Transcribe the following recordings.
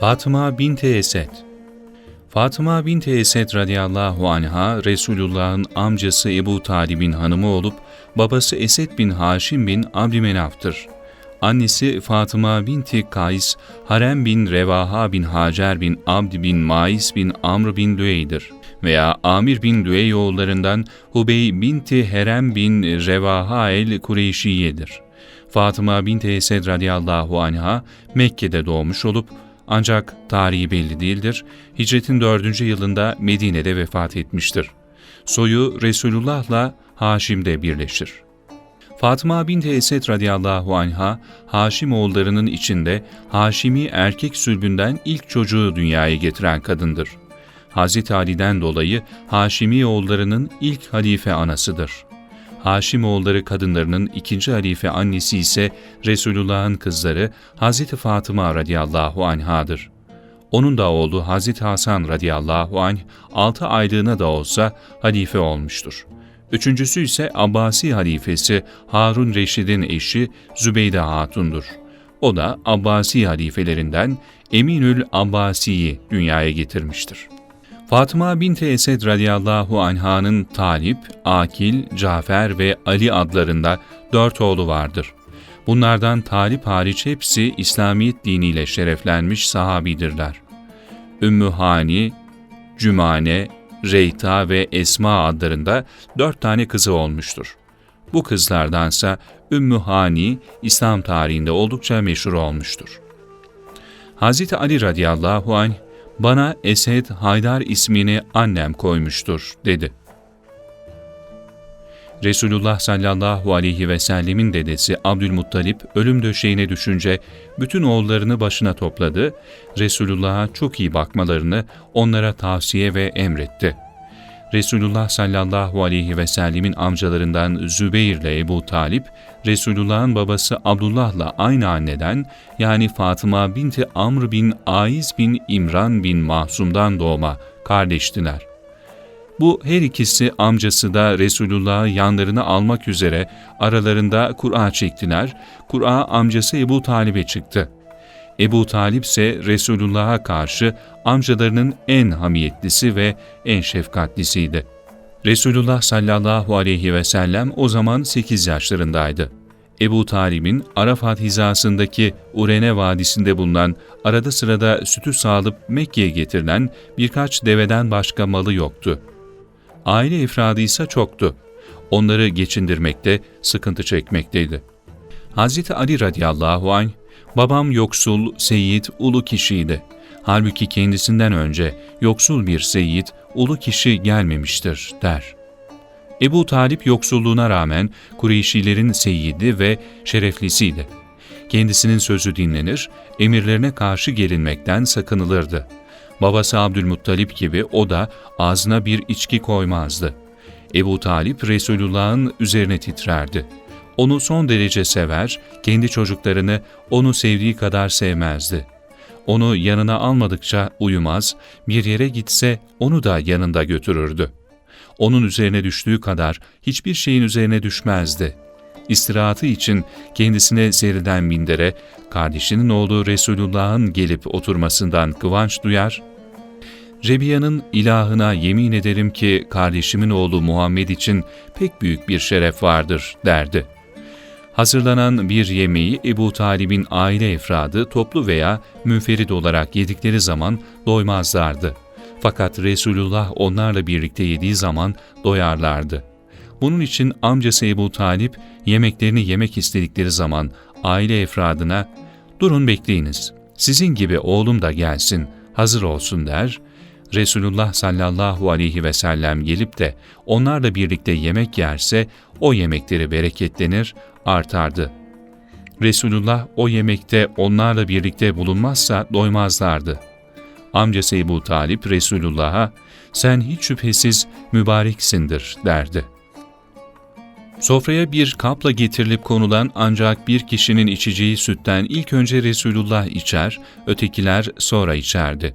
Fatıma binti Esed Fatıma binti Esed radıyallahu anha Resulullah'ın amcası Ebu Talib'in hanımı olup babası Esed bin Haşim bin Abdümenaf'tır. Annesi Fatıma binti Kays, Harem bin Revaha bin Hacer bin Abd bin Mais bin Amr bin Lüey'dir. Veya Amir bin Lüey oğullarından Hubey binti Herem bin Revaha el Kureyşiye'dir. Fatıma binti Esed radıyallahu anha Mekke'de doğmuş olup ancak tarihi belli değildir. Hicretin 4. yılında Medine'de vefat etmiştir. Soyu Resulullah'la Haşim'de birleşir. Fatıma binti Esed radıyallahu anha, Haşim oğullarının içinde Haşimi erkek sülbünden ilk çocuğu dünyaya getiren kadındır. Hazreti Ali'den dolayı Haşimi oğullarının ilk halife anasıdır. Haşimoğulları kadınlarının ikinci halife annesi ise Resulullah'ın kızları Hazreti Fatıma radıyallahu anhadır. Onun da oğlu Hazreti Hasan radıyallahu anh 6 aylığına da olsa halife olmuştur. Üçüncüsü ise Abbasi halifesi Harun Reşid'in eşi Zübeyde Hatun'dur. O da Abbasi halifelerinden Eminül Abbasi'yi dünyaya getirmiştir. Fatıma binti Esed radıyallahu anh'ın Talip, Akil, Cafer ve Ali adlarında dört oğlu vardır. Bunlardan Talip hariç hepsi İslamiyet diniyle şereflenmiş sahabidirler. Ümmü Hani, Cümane, Reyta ve Esma adlarında dört tane kızı olmuştur. Bu kızlardansa Ümmü Hani İslam tarihinde oldukça meşhur olmuştur. Hz. Ali radıyallahu anh bana Esed Haydar ismini annem koymuştur dedi. Resulullah sallallahu aleyhi ve sellemin dedesi Abdülmuttalip ölüm döşeğine düşünce bütün oğullarını başına topladı, Resulullah'a çok iyi bakmalarını onlara tavsiye ve emretti.'' Resulullah sallallahu aleyhi ve sellemin amcalarından Zübeyir ile Ebu Talip, Resulullah'ın babası Abdullah'la aynı anneden yani Fatıma binti Amr bin Aiz bin İmran bin Mahsum'dan doğma kardeştiler. Bu her ikisi amcası da Resulullah'ı yanlarına almak üzere aralarında Kur'a çektiler. Kur'a amcası Ebu Talib'e çıktı. Ebu Talip ise Resulullah'a karşı amcalarının en hamiyetlisi ve en şefkatlisiydi. Resulullah sallallahu aleyhi ve sellem o zaman 8 yaşlarındaydı. Ebu Talib'in Arafat hizasındaki Urene Vadisi'nde bulunan arada sırada sütü sağlıp Mekke'ye getirilen birkaç deveden başka malı yoktu. Aile ifradı ise çoktu. Onları geçindirmekte sıkıntı çekmekteydi. Hz. Ali radıyallahu anh Babam yoksul, seyit, ulu kişiydi. Halbuki kendisinden önce yoksul bir seyit, ulu kişi gelmemiştir der. Ebu Talip yoksulluğuna rağmen Kureyşilerin seyidi ve şereflisiydi. Kendisinin sözü dinlenir, emirlerine karşı gelinmekten sakınılırdı. Babası Abdülmuttalip gibi o da ağzına bir içki koymazdı. Ebu Talip Resulullah'ın üzerine titrerdi. Onu son derece sever, kendi çocuklarını onu sevdiği kadar sevmezdi. Onu yanına almadıkça uyumaz, bir yere gitse onu da yanında götürürdü. Onun üzerine düştüğü kadar hiçbir şeyin üzerine düşmezdi. İstirahatı için kendisine seriden bindere, kardeşinin oğlu Resulullah'ın gelip oturmasından kıvanç duyar, Rebiya'nın ilahına yemin ederim ki kardeşimin oğlu Muhammed için pek büyük bir şeref vardır derdi.'' Hazırlanan bir yemeği Ebu Talib'in aile efradı toplu veya münferit olarak yedikleri zaman doymazlardı. Fakat Resulullah onlarla birlikte yediği zaman doyarlardı. Bunun için amcası Ebu Talip yemeklerini yemek istedikleri zaman aile efradına ''Durun bekleyiniz, sizin gibi oğlum da gelsin, hazır olsun.'' der. Resulullah sallallahu aleyhi ve sellem gelip de onlarla birlikte yemek yerse o yemekleri bereketlenir, artardı. Resulullah o yemekte onlarla birlikte bulunmazsa doymazlardı. Amcası Ebu Talip Resulullah'a sen hiç şüphesiz mübareksindir derdi. Sofraya bir kapla getirilip konulan ancak bir kişinin içeceği sütten ilk önce Resulullah içer, ötekiler sonra içerdi.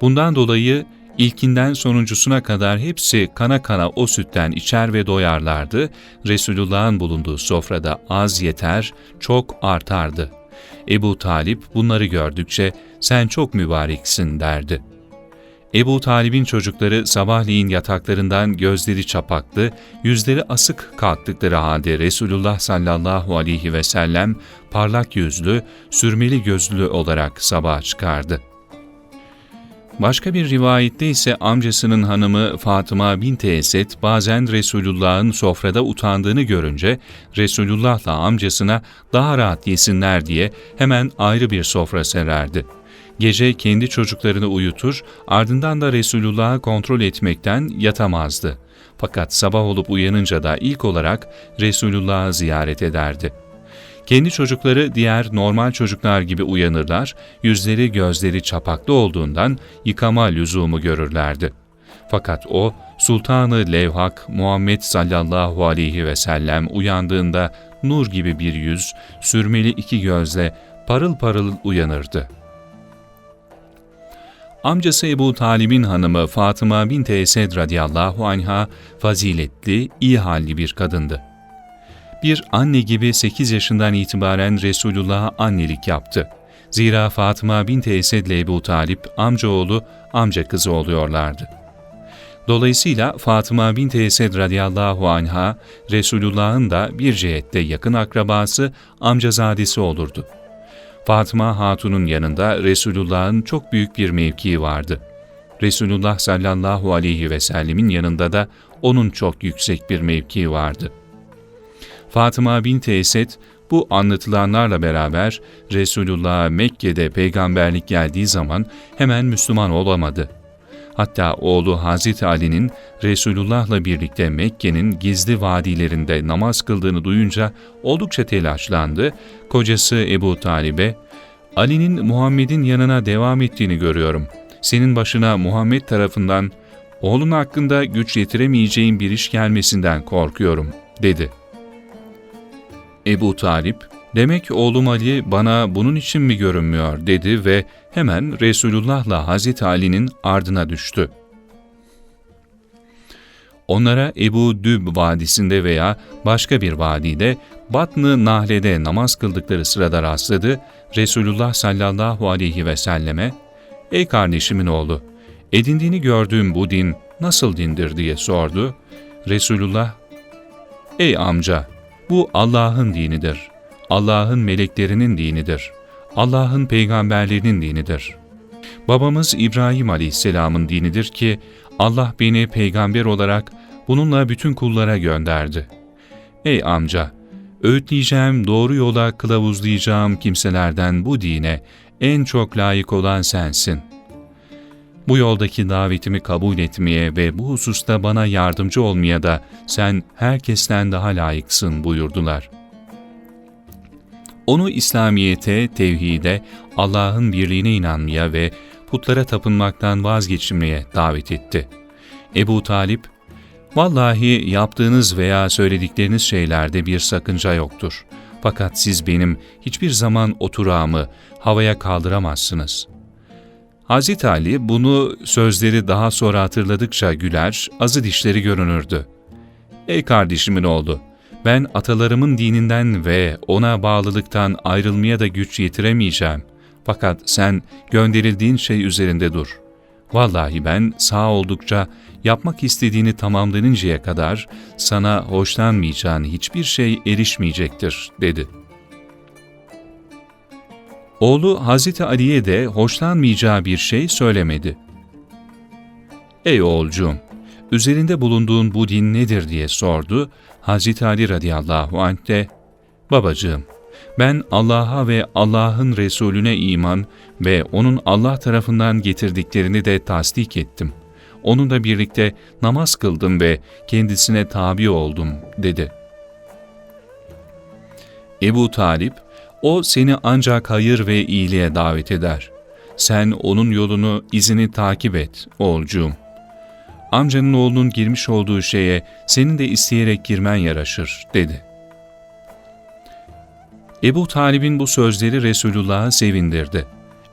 Bundan dolayı İlkinden sonuncusuna kadar hepsi kana kana o sütten içer ve doyarlardı. Resulullah'ın bulunduğu sofrada az yeter, çok artardı. Ebu Talip bunları gördükçe sen çok mübareksin derdi. Ebu Talib'in çocukları sabahleyin yataklarından gözleri çapaklı, yüzleri asık kalktıkları halde Resulullah sallallahu aleyhi ve sellem parlak yüzlü, sürmeli gözlü olarak sabaha çıkardı. Başka bir rivayette ise amcasının hanımı Fatıma binti Esed bazen Resulullah'ın sofrada utandığını görünce Resulullah'la amcasına daha rahat yesinler diye hemen ayrı bir sofra sererdi. Gece kendi çocuklarını uyutur, ardından da Resulullah'ı kontrol etmekten yatamazdı. Fakat sabah olup uyanınca da ilk olarak Resulullah'ı ziyaret ederdi.'' Kendi çocukları diğer normal çocuklar gibi uyanırlar, yüzleri gözleri çapaklı olduğundan yıkama lüzumu görürlerdi. Fakat o, Sultanı Levhak Muhammed sallallahu aleyhi ve sellem uyandığında nur gibi bir yüz, sürmeli iki gözle parıl parıl uyanırdı. Amcası Ebu Talib'in hanımı Fatıma bint Esed radıyallahu anha faziletli, iyi halli bir kadındı bir anne gibi 8 yaşından itibaren Resulullah'a annelik yaptı. Zira Fatıma bint Esed ile Ebu Talip amcaoğlu, amca kızı oluyorlardı. Dolayısıyla Fatıma bint Esed radıyallahu anha, Resulullah'ın da bir cihette yakın akrabası, amcazadesi olurdu. Fatıma Hatun'un yanında Resulullah'ın çok büyük bir mevkii vardı. Resulullah sallallahu aleyhi ve sellemin yanında da onun çok yüksek bir mevkii vardı.'' Fatıma binti Esed bu anlatılanlarla beraber Resulullah'a Mekke'de peygamberlik geldiği zaman hemen Müslüman olamadı. Hatta oğlu Hazreti Ali'nin Resulullah'la birlikte Mekke'nin gizli vadilerinde namaz kıldığını duyunca oldukça telaşlandı. Kocası Ebu Talib'e, Ali'nin Muhammed'in yanına devam ettiğini görüyorum. Senin başına Muhammed tarafından oğlun hakkında güç yetiremeyeceğin bir iş gelmesinden korkuyorum, dedi.'' Ebu Talip, demek oğlum Ali bana bunun için mi görünmüyor dedi ve hemen Resulullah'la Hazreti Ali'nin ardına düştü. Onlara Ebu Düb Vadisi'nde veya başka bir vadide Batn-ı Nahle'de namaz kıldıkları sırada rastladı. Resulullah sallallahu aleyhi ve selleme, ''Ey kardeşimin oğlu, edindiğini gördüğüm bu din nasıl dindir?'' diye sordu. Resulullah, ''Ey amca, bu Allah'ın dinidir. Allah'ın meleklerinin dinidir. Allah'ın peygamberlerinin dinidir. Babamız İbrahim Aleyhisselam'ın dinidir ki Allah beni peygamber olarak bununla bütün kullara gönderdi. Ey amca! Öğütleyeceğim, doğru yola kılavuzlayacağım kimselerden bu dine en çok layık olan sensin. Bu yoldaki davetimi kabul etmeye ve bu hususta bana yardımcı olmaya da sen herkesten daha layıksın buyurdular. Onu İslamiyet'e, tevhide, Allah'ın birliğine inanmaya ve putlara tapınmaktan vazgeçirmeye davet etti. Ebu Talip, Vallahi yaptığınız veya söyledikleriniz şeylerde bir sakınca yoktur. Fakat siz benim hiçbir zaman oturağımı havaya kaldıramazsınız. Hazreti Ali bunu sözleri daha sonra hatırladıkça güler, azı dişleri görünürdü. Ey kardeşimin oğlu, ben atalarımın dininden ve ona bağlılıktan ayrılmaya da güç yetiremeyeceğim. Fakat sen gönderildiğin şey üzerinde dur. Vallahi ben sağ oldukça yapmak istediğini tamamlanıncaya kadar sana hoşlanmayacağın hiçbir şey erişmeyecektir, dedi.'' Oğlu Hazreti Ali'ye de hoşlanmayacağı bir şey söylemedi. ''Ey oğulcuğum, üzerinde bulunduğun bu din nedir?'' diye sordu. Hazreti Ali radıyallahu anh de, ''Babacığım, ben Allah'a ve Allah'ın Resulüne iman ve O'nun Allah tarafından getirdiklerini de tasdik ettim. Onunla birlikte namaz kıldım ve kendisine tabi oldum.'' dedi. Ebu Talip, o seni ancak hayır ve iyiliğe davet eder. Sen onun yolunu, izini takip et, oğulcuğum. Amcanın oğlunun girmiş olduğu şeye senin de isteyerek girmen yaraşır, dedi. Ebu Talib'in bu sözleri Resulullah'ı sevindirdi.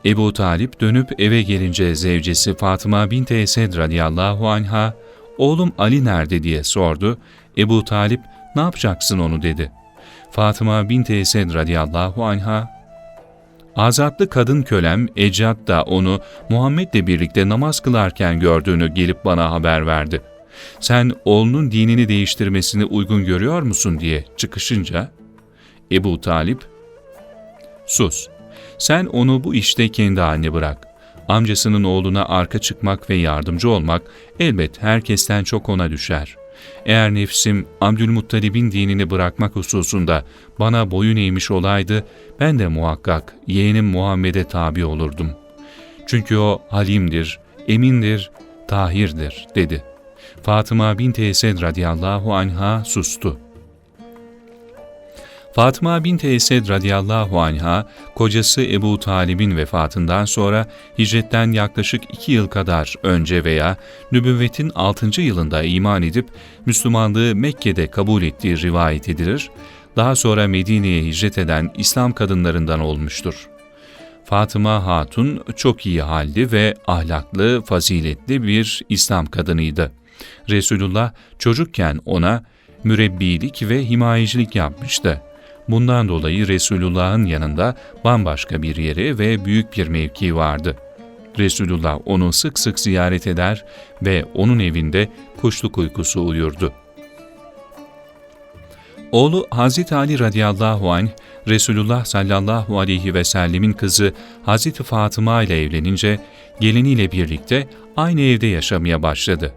Ebu Talip dönüp eve gelince zevcesi Fatıma bint Esed radıyallahu anha, oğlum Ali nerede diye sordu. Ebu Talip, ne yapacaksın onu dedi.'' Fatıma bint Esed radıyallahu anha, Azatlı kadın kölem Ecat da onu Muhammed'le birlikte namaz kılarken gördüğünü gelip bana haber verdi. Sen oğlunun dinini değiştirmesini uygun görüyor musun diye çıkışınca Ebu Talip, ''Sus, sen onu bu işte kendi haline bırak. Amcasının oğluna arka çıkmak ve yardımcı olmak elbet herkesten çok ona düşer. Eğer nefsim Abdülmuttalib'in dinini bırakmak hususunda bana boyun eğmiş olaydı, ben de muhakkak yeğenim Muhammed'e tabi olurdum. Çünkü o halimdir, emindir, tahirdir, dedi. Fatıma bint Esed radıyallahu anha sustu. Fatıma bint Esed radıyallahu anha, kocası Ebu Talib'in vefatından sonra hicretten yaklaşık iki yıl kadar önce veya nübüvvetin altıncı yılında iman edip Müslümanlığı Mekke'de kabul ettiği rivayet edilir, daha sonra Medine'ye hicret eden İslam kadınlarından olmuştur. Fatıma Hatun çok iyi halli ve ahlaklı, faziletli bir İslam kadınıydı. Resulullah çocukken ona mürebbilik ve himayecilik yapmıştı. Bundan dolayı Resulullah'ın yanında bambaşka bir yeri ve büyük bir mevki vardı. Resulullah onu sık sık ziyaret eder ve onun evinde kuşluk uykusu uyurdu. Oğlu Hazreti Ali radıyallahu anh, Resulullah sallallahu aleyhi ve sellemin kızı Hazreti Fatıma ile evlenince geliniyle birlikte aynı evde yaşamaya başladı.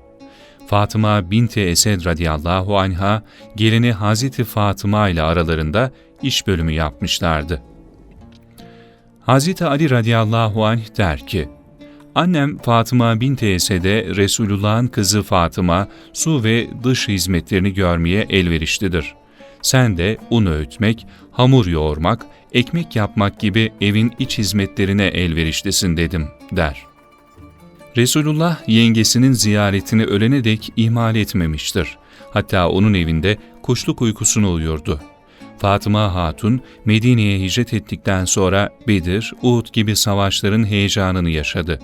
Fatıma binti Esed radıyallahu anha gelini Hazreti Fatıma ile aralarında iş bölümü yapmışlardı. Hazreti Ali radıyallahu anh der ki, Annem Fatıma binti Esed'e Resulullah'ın kızı Fatıma su ve dış hizmetlerini görmeye elverişlidir. Sen de un öğütmek, hamur yoğurmak, ekmek yapmak gibi evin iç hizmetlerine elverişlisin dedim der.'' Resulullah yengesinin ziyaretini ölene dek ihmal etmemiştir. Hatta onun evinde kuşluk uykusunu uyurdu. Fatıma Hatun, Medine'ye hicret ettikten sonra Bedir, Uhud gibi savaşların heyecanını yaşadı.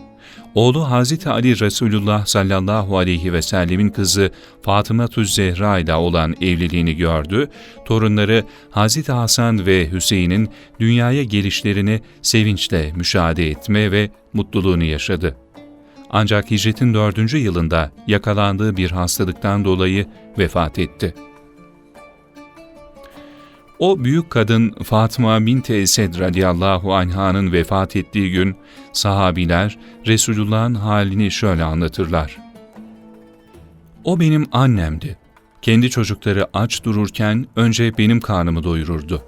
Oğlu Hazreti Ali Resulullah sallallahu aleyhi ve sellemin kızı Fatıma Tuz Zehra ile olan evliliğini gördü, torunları Hazreti Hasan ve Hüseyin'in dünyaya gelişlerini sevinçle müşahede etme ve mutluluğunu yaşadı. Ancak hicretin dördüncü yılında yakalandığı bir hastalıktan dolayı vefat etti. O büyük kadın Fatıma bint Esed radıyallahu anh'ın vefat ettiği gün sahabiler Resulullah'ın halini şöyle anlatırlar. O benim annemdi. Kendi çocukları aç dururken önce benim karnımı doyururdu.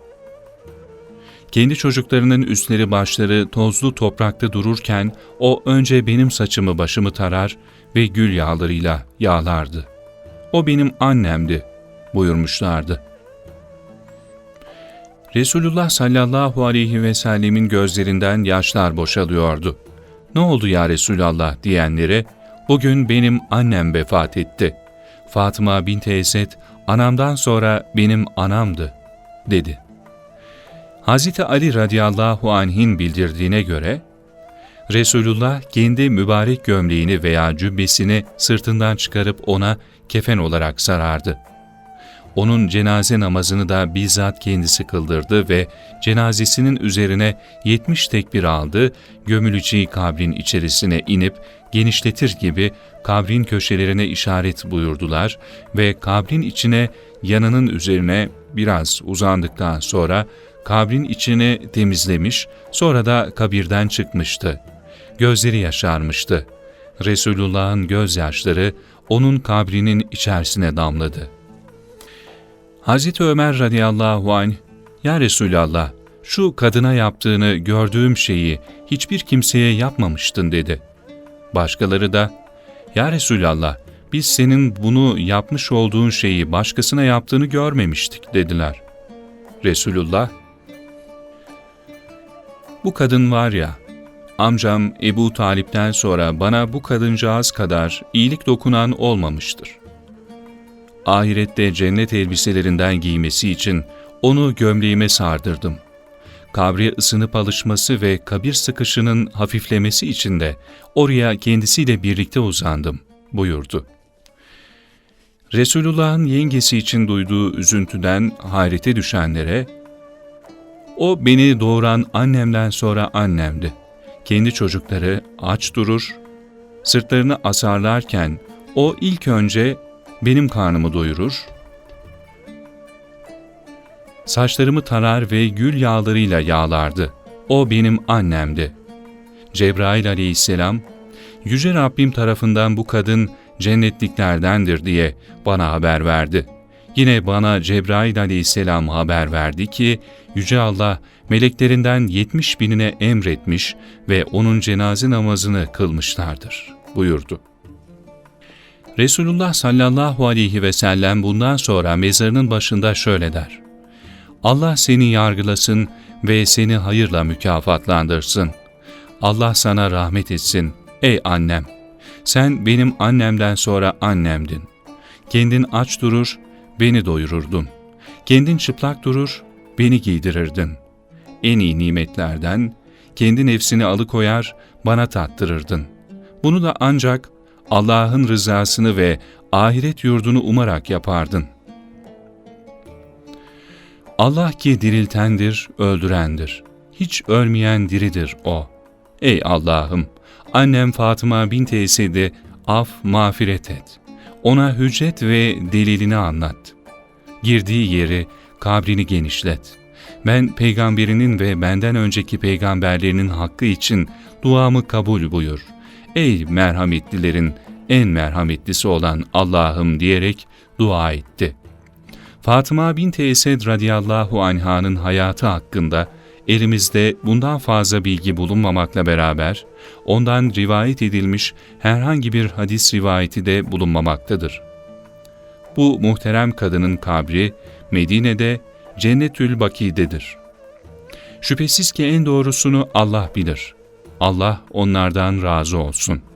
Kendi çocuklarının üstleri başları tozlu toprakta dururken o önce benim saçımı başımı tarar ve gül yağlarıyla yağlardı. O benim annemdi buyurmuşlardı. Resulullah sallallahu aleyhi ve sellemin gözlerinden yaşlar boşalıyordu. Ne oldu ya Resulallah diyenlere, bugün benim annem vefat etti. Fatıma bint Esed, anamdan sonra benim anamdı, dedi. Hz. Ali radıyallahu anh'in bildirdiğine göre, Resulullah kendi mübarek gömleğini veya cübbesini sırtından çıkarıp ona kefen olarak sarardı. Onun cenaze namazını da bizzat kendisi kıldırdı ve cenazesinin üzerine yetmiş tekbir aldı, gömüleceği kabrin içerisine inip genişletir gibi kabrin köşelerine işaret buyurdular ve kabrin içine yanının üzerine biraz uzandıktan sonra kabrin içini temizlemiş, sonra da kabirden çıkmıştı. Gözleri yaşarmıştı. Resulullah'ın gözyaşları onun kabrinin içerisine damladı. Hazreti Ömer radıyallahu anh, ''Ya Resulallah, şu kadına yaptığını gördüğüm şeyi hiçbir kimseye yapmamıştın.'' dedi. Başkaları da, ''Ya Resulallah, biz senin bunu yapmış olduğun şeyi başkasına yaptığını görmemiştik.'' dediler. Resulullah, bu kadın var ya, amcam Ebu Talip'ten sonra bana bu kadıncağız kadar iyilik dokunan olmamıştır. Ahirette cennet elbiselerinden giymesi için onu gömleğime sardırdım. Kabre ısınıp alışması ve kabir sıkışının hafiflemesi için de oraya kendisiyle birlikte uzandım buyurdu. Resulullah'ın yengesi için duyduğu üzüntüden hayrete düşenlere, O beni doğuran annemden sonra annemdi. Kendi çocukları aç durur, sırtlarını asarlarken o ilk önce benim karnımı doyurur, saçlarımı tarar ve gül yağlarıyla yağlardı. O benim annemdi. Cebrail aleyhisselam, Yüce Rabbim tarafından bu kadın cennetliklerdendir diye bana haber verdi. Yine bana Cebrail aleyhisselam haber verdi ki, Yüce Allah meleklerinden yetmiş binine emretmiş ve onun cenaze namazını kılmışlardır buyurdu. Resulullah sallallahu aleyhi ve sellem bundan sonra mezarının başında şöyle der. Allah seni yargılasın ve seni hayırla mükafatlandırsın. Allah sana rahmet etsin ey annem. Sen benim annemden sonra annemdin. Kendin aç durur, beni doyururdun. Kendin çıplak durur, beni giydirirdin. En iyi nimetlerden kendi nefsini alıkoyar, bana tattırırdın. Bunu da ancak Allah'ın rızasını ve ahiret yurdunu umarak yapardın. Allah ki diriltendir, öldürendir. Hiç ölmeyen diridir O. Ey Allah'ım! Annem Fatıma bint Esed'e af, mağfiret et. Ona hüccet ve delilini anlat. Girdiği yeri, kabrini genişlet. Ben peygamberinin ve benden önceki peygamberlerinin hakkı için duamı kabul buyur. Ey merhametlilerin en merhametlisi olan Allah'ım diyerek dua etti.'' Fatıma bint Esed radıyallahu anh'ın hayatı hakkında elimizde bundan fazla bilgi bulunmamakla beraber ondan rivayet edilmiş herhangi bir hadis rivayeti de bulunmamaktadır. Bu muhterem kadının kabri Medine'de Cennetül Baki'dedir. Şüphesiz ki en doğrusunu Allah bilir. Allah onlardan razı olsun.''